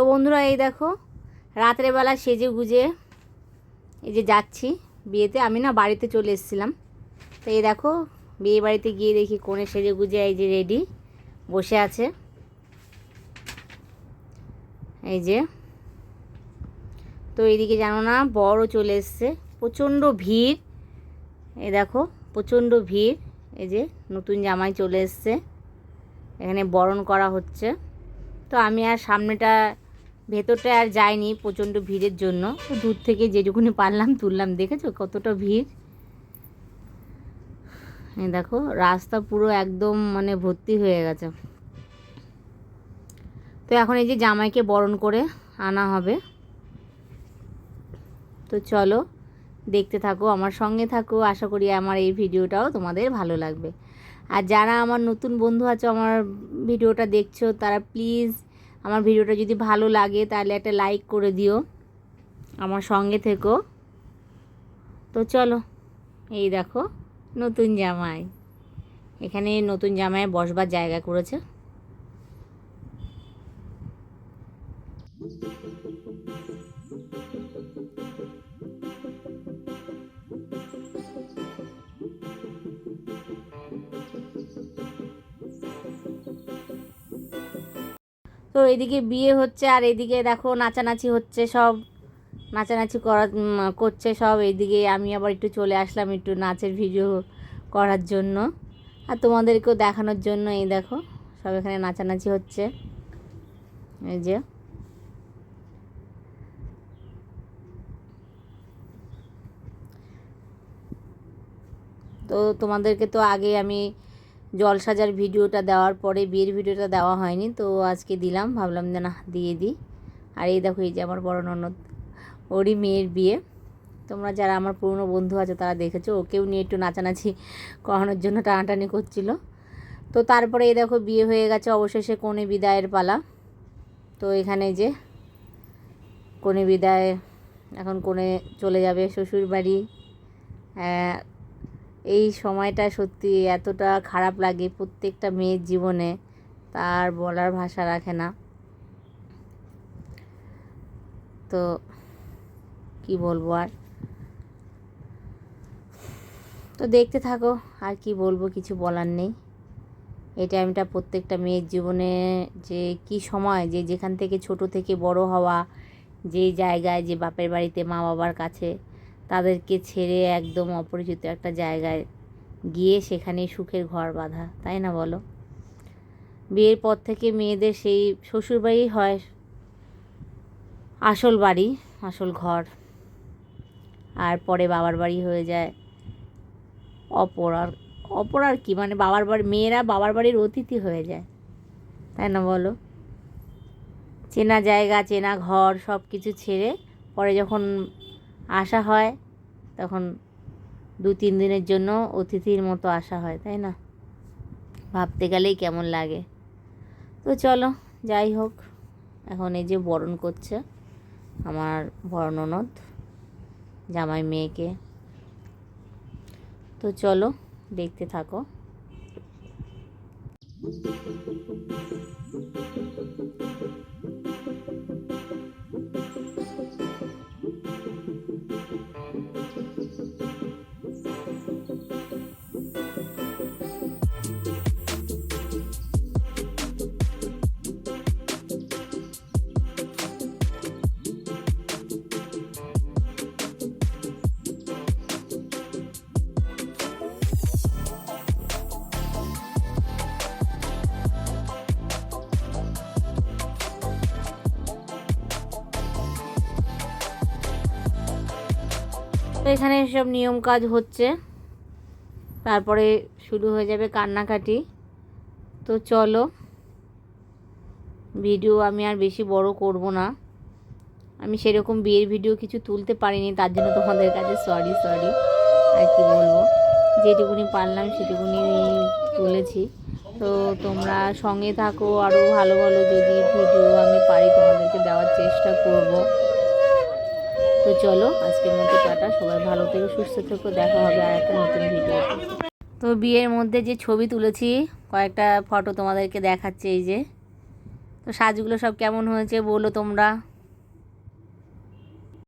তো বন্ধুরা, এই দেখো রাত্রেবেলা সেজে গুজে এই যে যাচ্ছি বিয়েতে। আমি না বাড়িতে চলে এসেছিলাম। তো এই দেখো, বিয়ে বাড়িতে গিয়ে দেখি কোণে সেজে গুজে এই যে রেডি বসে আছে। এই যে, তো এইদিকে জানো না, বড় চলে এসছে। প্রচণ্ড ভিড়। এই দেখো, প্রচণ্ড ভিড়। এই যে নতুন জামাই চলে এসছে। এখানে বরণ করা হচ্ছে। তো আমি আর সামনেটা ভেতরটা আর যায়নি প্রচণ্ড ভিড়ের জন্য। তো দূর থেকে যেটুকুনি পারলাম, তুললাম। দেখেছ কতটা ভিড়? দেখো, রাস্তা পুরো একদম মানে ভর্তি হয়ে গেছে। তো এখন এই যে জামাইকে বরণ করে আনা হবে। তো চলো, দেখতে থাকো, আমার সঙ্গে থাকো। আশা করি আমার এই ভিডিওটাও তোমাদের ভালো লাগবে। আর যারা আমার নতুন বন্ধু আছে, আমার ভিডিওটা দেখছ, তারা প্লিজ আমার ভিডিওটা যদি ভালো লাগে, তাহলে একটা লাইক করে দিও। আমার সঙ্গে থেকো। তো চলো, এই দেখো, নতুন জামাই। এখানে নতুন জামাই বসবার জায়গা করেছে। তো এদিকে বিয়ে হচ্ছে আর এদিকে দেখো নাচানাচি হচ্ছে সব। নাচানাচি করা করছে সব। এইদিকে আমি আবার একটু চলে আসলাম একটু নাচের ভিডিও করার জন্য। আর তোমাদেরকেও দেখানোর জন্য এই দেখো, সব এখানে নাচানাচি হচ্ছে। এই যে। তো তোমাদেরকে তো আগে আমি জল সাজার ভিডিওটা দেওয়ার পরে বিয়ের ভিডিওটা দেওয়া হয়নি, তো আজকে দিলাম। ভাবলাম যে না, দিয়ে দিই। আর এই দেখো, এই যে আমার বড় ননদ, ওরই মেয়ের বিয়ে। তোমরা যারা আমার পুরনো বন্ধু আছে, তারা দেখেছ, ওকেও নিয়ে একটু নাচানাচি করানোর জন্য টানাটানি করছিল। তো তারপরে এই দেখো, বিয়ে হয়ে গেছে, অবশেষে কনে বিদায়ের পালা। তো এখানে যে কনে বিদায়, এখন কোণে চলে যাবে শ্বশুর বাড়ি এই সময়টা সত্যি এতটা খারাপ লাগে প্রত্যেকটা মেয়ের জীবনে, তার বলার ভাষা রাখে না। তো কি বলব আর? তো দেখতে থাকো, আর কি বলব, কিছু বলার নেই। এই টাইমটা প্রত্যেকটা মেয়ের জীবনে যে কি সময়, যে যেখান থেকে ছোট থেকে বড় হওয়া, যে জায়গায়, যে বাপের বাড়িতে মা বাবার কাছে তাদেরকে ছেড়ে একদম অপরিচিত একটা জায়গায় গিয়ে সেখানে সুখের ঘর বাঁধা, তাই না বলো? বিয়ের পর থেকে মেয়েদের সেই শ্বশুরবাড়ি হয় আসল বাড়ি, আসল ঘর। আর পরে বাবার বাড়ি হয়ে যায় অপর আর অপর আর কি? মানে বাবার বাড়ি, মেয়েরা বাবার বাড়ির অতিথি হয়ে যায়, তাই না বলো? চেনা জায়গা, চেনা ঘর সব কিছু ছেড়ে পরে যখন আসা হয়, তখন দু তিন দিনের জন্য অতিথির মতো আসা হয়, তাই না? ভাবতে গেলেই কেমন লাগে। তো চলো, যাই হোক, এখন এই যে বরণ করছে আমার বড় ননদ জামাই মেয়েকে। তো চলো, দেখতে থাকো। তো এখানে সব নিয়ম কাজ হচ্ছে। তারপরে শুরু হয়ে যাবে কান্নাকাটি। তো চলো, ভিডিও আমি আর বেশি বড় করব না। আমি সেরকম বিয়ের ভিডিও কিছু তুলতে পারিনি, তার জন্য তোমাদের কাছে সরি সরি আর কি বলব? যেটুকুনি পারলাম সেটুকুনি তুলেছি। তো তোমরা সঙ্গে থাকো আরও ভালো ভালো যদি ভিডিও আমি পারি তোমাদেরকে দেওয়ার চেষ্টা করব। তো চলো, আজকের মতো টাটা, সবাই ভালো থেকে, সুস্থ থেকো, দেখা হবে আর একটা নতুন ভিডিও তো। বিয়ের মধ্যে যে ছবি তুলেছি, কয়েকটা ফটো তোমাদেরকে দেখাচ্ছে এই যে। তো সাজগুলো সব কেমন হয়েছে বলো তোমরা?